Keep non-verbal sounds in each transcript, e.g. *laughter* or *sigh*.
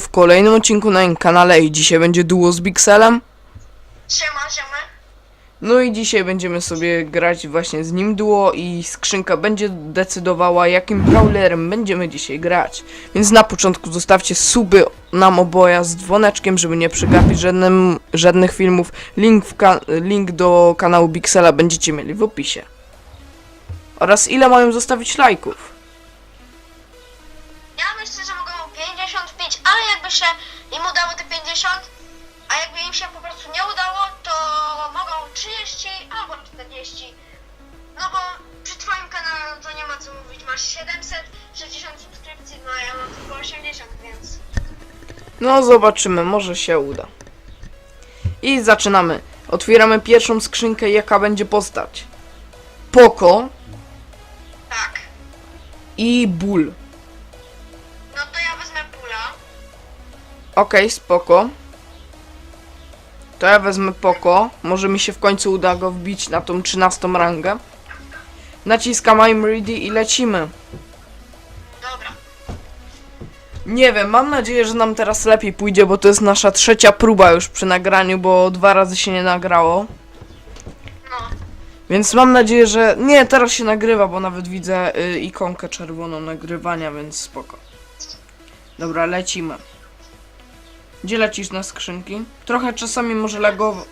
W kolejnym odcinku na moim kanale i dzisiaj będzie duo z Bixelem. Siema, siema. No i dzisiaj będziemy sobie grać właśnie z nim duo i skrzynka będzie decydowała jakim brawlerem będziemy dzisiaj grać. Więc na początku zostawcie suby nam oboja z dzwoneczkiem, żeby nie przegapić żadnym, żadnych filmów. Link, link do kanału Bixela będziecie mieli w opisie. Oraz ile mają zostawić lajków. Jakby się im udało te 50, a jakby im się po prostu nie udało, to mogą 30 albo 40. No bo przy twoim kanale no to nie ma co mówić, masz 760 subskrypcji, no a ja mam tylko 80, więc... No zobaczymy, może się uda. I zaczynamy. Otwieramy pierwszą skrzynkę, jaka będzie postać. Poko Tak. i Bull. Okej, spoko. To ja wezmę Poko. Może mi się w końcu uda go wbić na tą 13 rangę. Naciskam I'm ready i lecimy. Dobra. Nie wiem, mam nadzieję, że nam teraz lepiej pójdzie, bo to jest nasza trzecia próba już przy nagraniu, bo dwa razy się nie nagrało. No. Więc mam nadzieję, że... Nie, teraz się nagrywa, bo nawet widzę y, ikonkę czerwoną nagrywania, więc spoko. Dobra, lecimy. Gdzie lecisz na skrzynki? Trochę czasami może lagować...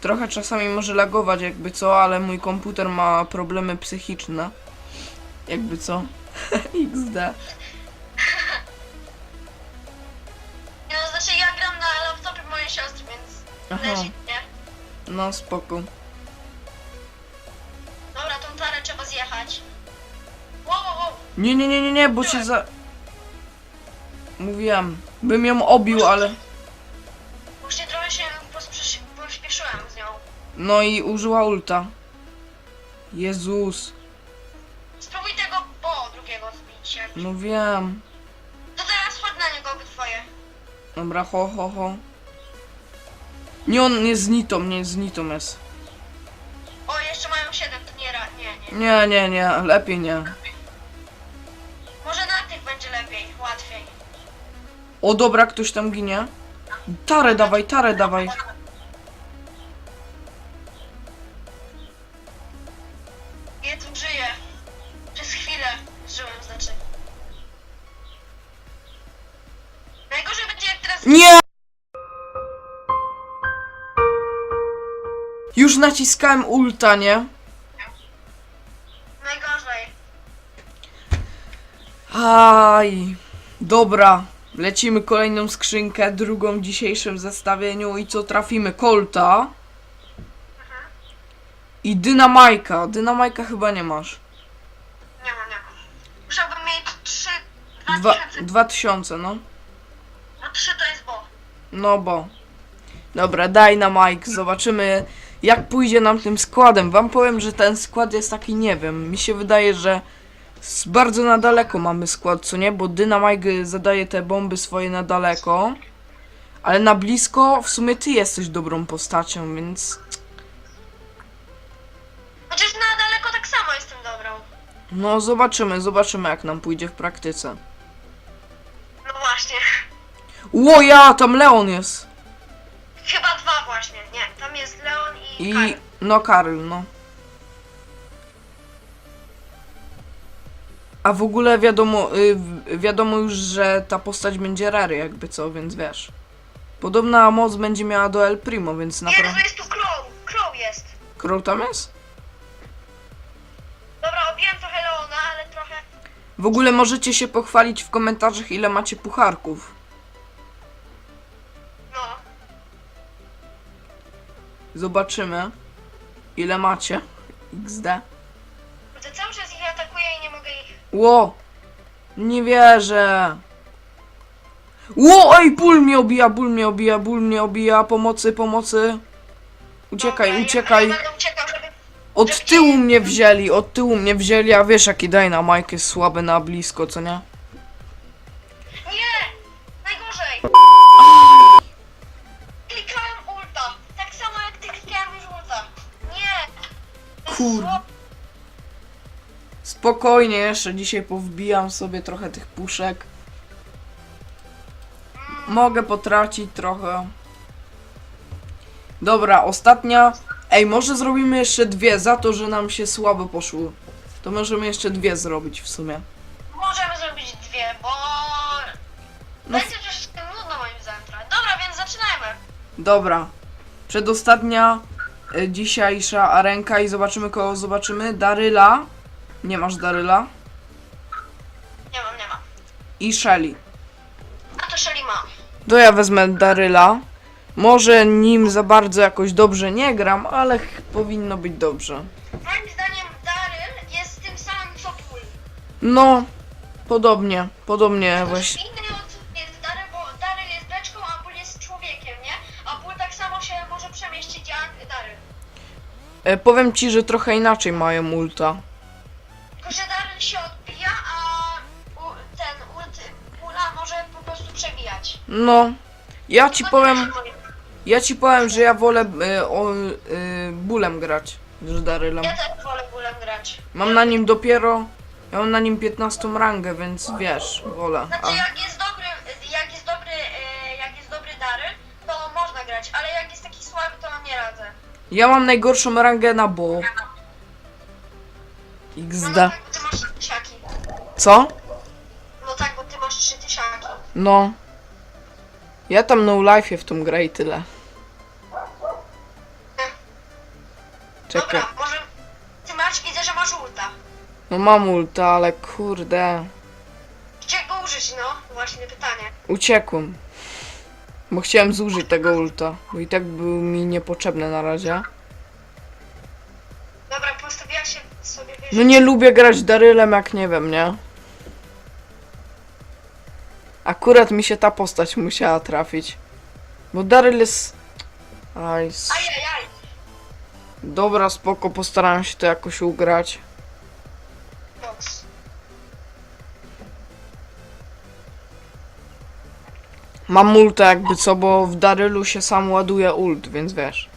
Trochę czasami może lagować jakby co, ale mój komputer ma problemy psychiczne. Jakby co. *laughs* XD. No znaczy ja gram na laptopie mojej siostry, więc... Aha. Leży, nie? No spoko. Dobra, tą tarę trzeba zjechać. Wow, wow, wow. Nie, nie, nie, nie, nie, bo się za... Mówiłem. Bym ją obił, ale... Właśnie trochę się pośpieszyłem z nią. No i użyła ulta. Jezus. Spróbuj tego bo drugiego zbić. Jak... No wiem. To teraz chodź na niego obydwoje. Dobra, ho, ho, ho. Nie, on nie z nitą, nie z nitą jest. O, jeszcze mają 7, to nie, ra- nie, nie. Nie, nie, nie, lepiej nie. O, dobra, ktoś tam ginie. Tarę dawaj, tarę dawaj. Żyję. Przez chwilę żyłem, znaczy. Najgorzej będzie jak teraz... Nie! Już naciskałem ulta, nie? Najgorzej. Aj, dobra. Lecimy kolejną skrzynkę, drugą w dzisiejszym zestawieniu i co trafimy? Colta i Dynamajka. Dynamajka chyba nie masz. Nie mam, nie mam. Musiałbym mieć 3, Dwa, 2000. 2000, no. No 3 to jest bo. No bo. Dobra, daj na Mike, zobaczymy jak pójdzie nam tym składem. Wam powiem, że ten skład jest taki, nie wiem, mi się wydaje, że z bardzo na daleko mamy skład, co nie? Bo Dynamite zadaje te bomby swoje na daleko. Ale na blisko w sumie ty jesteś dobrą postacią, więc Chociaż na daleko tak samo jestem dobrą. no zobaczymy, zobaczymy jak nam pójdzie w praktyce. No właśnie. Ło ja, tam Leon jest. Chyba dwa właśnie. Nie, tam jest Leon i, I Karl. no Karl, no. A w ogóle wiadomo, y, wiadomo już, że ta postać będzie rary jakby co, więc wiesz. Podobna moc będzie miała do El Primo, więc Nie, no to naprawdę... jest tu Crow. Crow jest. Crow tam jest? Dobra, obiłem trochę Leona, ale trochę... W ogóle możecie się pochwalić w komentarzach ile macie pucharków. No. Zobaczymy. Ile macie. XD. Ło! Nie wierzę. Ło, ej, ból mnie obija, ból mnie obija, ból mnie obija, pomocy, pomocy. Uciekaj, uciekaj. Od tyłu mnie wzięli, od tyłu mnie wzięli, a wiesz jaki Dynamite jest słaby na blisko, co nie? Nie! Najgorzej! Klikałem ulta. Tak samo jak ty klikałem już ulta. Nie! To jest Kur- Spokojnie, jeszcze dzisiaj powbijam sobie trochę tych puszek. Mogę potracić trochę. Dobra, ostatnia. Ej, może zrobimy jeszcze dwie za to, że nam się słabo poszło. To możemy jeszcze dwie zrobić w sumie. Możemy zrobić dwie, bo... No. Będzie też nudno moim zdaniem. Dobra, więc zaczynajmy. Dobra. Przedostatnia y, dzisiejsza arenka i zobaczymy kogo zobaczymy. Daryla. Nie masz Daryla. Nie mam, nie mam. I Shelly. A to Shelly ma. To ja wezmę Daryla. Może nim za bardzo jakoś dobrze nie gram, ale ch- powinno być dobrze. Moim zdaniem Daryl jest tym samym co Bull. No, podobnie, podobnie właśnie. Inny od jest Daryl, bo Daryl jest beczką, a Bull jest człowiekiem, nie? A Bull tak samo się może przemieścić jak Daryl. E, powiem ci, że trochę inaczej mają ulta. No, ja ci powiem, ja ci powiem, że ja wolę e, o, e, bólem grać niż Darylem. Ja też wolę Bullem grać. Mam na nim dopiero, ja mam na nim 15 rangę, więc wiesz, wolę. A, Znaczy jak jest dobry, jak jest dobry, e, jak jest dobry Daryl, to można grać, ale jak jest taki słaby, to nie radzę. ja mam najgorszą rangę na bo. No, XD. no tak, bo ty masz trzy tysiaki. Co? No tak, bo ty masz trzy tysiaki. No. Ja tam no life w tą grę i tyle. Czekaj. Dobra, może... Ty masz, widzę, że masz ulta. No mam ulta, ale kurde. Gdzie go użyć, no? Właśnie pytanie. Uciekłem. Bo chciałem zużyć tego ulta. Bo i tak był mi niepotrzebny na razie. Dobra, postawiła się sobie, wiesz... No nie lubię grać Darylem jak nie wiem, nie? Akurat mi się ta postać musiała trafić. Bo Daryl jest... Aj, s- Ajajaj. dobra, spoko, postaram się to jakoś ugrać. Box. Mam ulta jakby co, bo w Darylu się sam ładuje ult, więc wiesz.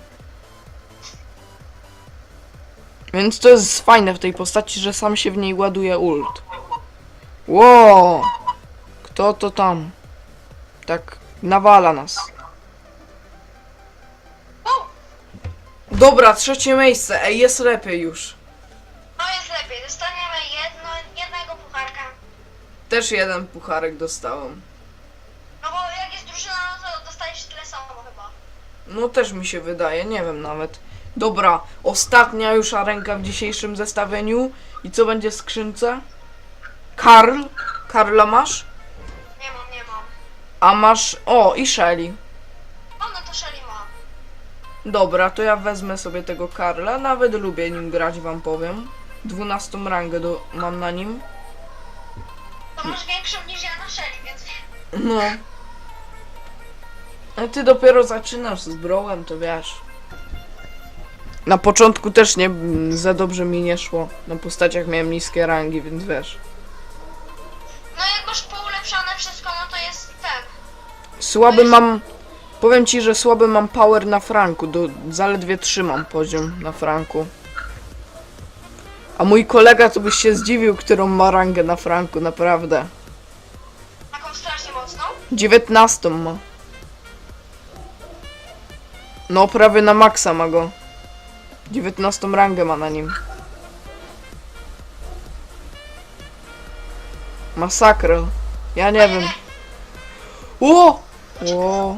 Więc to jest fajne w tej postaci, że sam się w niej ładuje ult. Ło! Kto to tam? Tak nawala nas. O! Dobra, trzecie miejsce. Ej, jest lepiej już. No jest lepiej, dostaniemy jedno, jednego pucharka. Też jeden pucharek dostałem. No bo jak jest drużyna, no to dostajesz tyle samo chyba. No też mi się wydaje, nie wiem nawet. Dobra, ostatnia już arenka w dzisiejszym zestawieniu. I co będzie w skrzynce? Karl? Karla masz? A masz... O, i Shelly. O, no to Shelly ma. Dobra, to ja wezmę sobie tego Karla. Nawet lubię nim grać, wam powiem. 12 rangę do, mam na nim. To masz większą niż ja na Shelly, więc... No. A ty dopiero zaczynasz z Browem, to wiesz. Na początku też nie za dobrze mi nie szło. Na postaciach miałem niskie rangi, więc wiesz. Słaby mam. Powiem ci, że słaby mam power na franku. Do, zaledwie trzymam poziom na franku. A mój kolega to byś się zdziwił, którą ma rangę na franku, naprawdę. Taką strasznie mocną. 19 ma. No, prawie na maksa ma go. 19 rangę ma na nim. Masakra. Ja nie wiem. O! Ciekawe.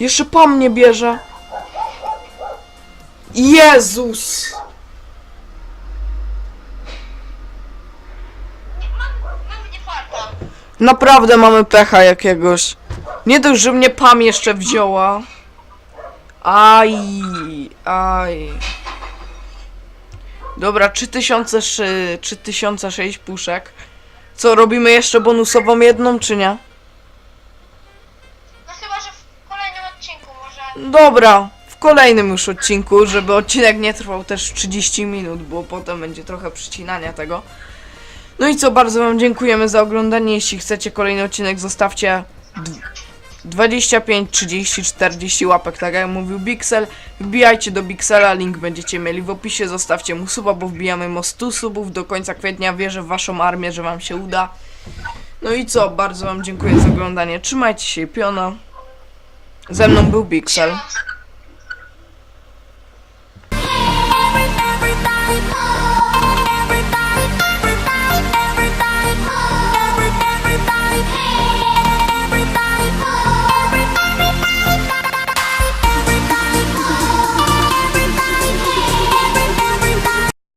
Jeszcze pan mnie bierze. Jezus! Nie, mam, mam nie farta. Naprawdę mamy pecha jakiegoś. Nie dość, że mnie Pam jeszcze wzięła. Aj, aj. Dobra, 3006, 3006 puszek. Co, robimy jeszcze bonusową jedną, czy nie? Dobra, w kolejnym już odcinku, żeby odcinek nie trwał też 30 minut, bo potem będzie trochę przycinania tego. No i co, bardzo Wam dziękujemy za oglądanie. Jeśli chcecie kolejny odcinek, zostawcie d- 25, 30, 40 łapek, tak jak mówił Bixel. Wbijajcie do Bixela, link będziecie mieli w opisie. Zostawcie mu suba, bo wbijamy mo 100 subów do końca kwietnia. Wierzę w Waszą armię, że Wam się uda. No i co, bardzo wam dziękuję za oglądanie. Trzymajcie się, piona. Ze mną był Pixel.